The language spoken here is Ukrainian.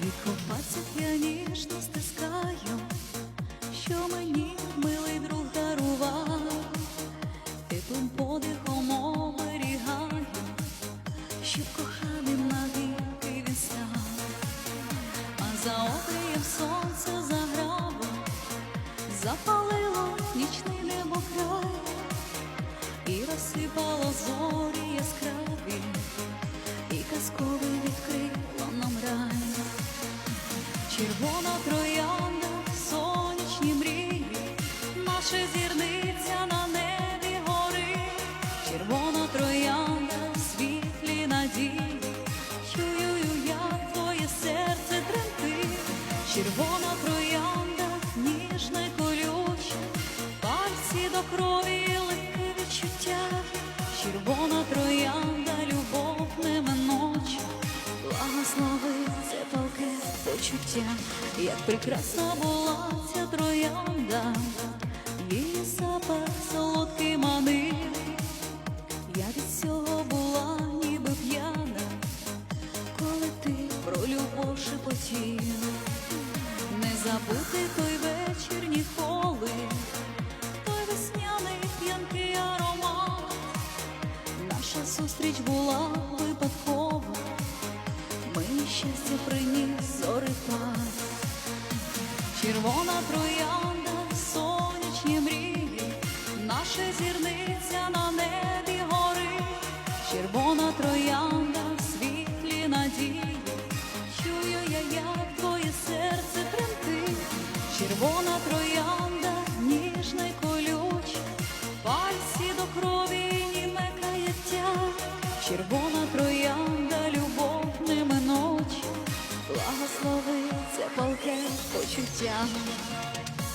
Кілько пальців я ніжно стискаю, що мені милий друг дарував, теплим подихом оберігаю, щоб коханим навіки він став, а за обрієм сонце заграло, запалило нічний небокрай. І розсипало зорі Червона троянда, сонячні мрії, наша зірниця на небі гори, червона троянда, світлі надії, чую, як твоє серце тремтить, червона троянда, ніжна й колюча, пальці до крові, почуття, як прекрасна була ця троянда, її запах солодкий манив, я від цього була ніби п'яна, коли ти про любов шепотів, не забути той вечір ніколи, той весняний п'янкий аромат, наша зустріч була випадкова. Щастя приніс зорипад, червона троянда, сонячні мрії, наша зірниця на небі гори, червона троянда, світлі надії, чую я, як твоє серце тремтить, червона троянда, ніжна й пальці до крові німе каяття, червона троянда, 否该我去讲？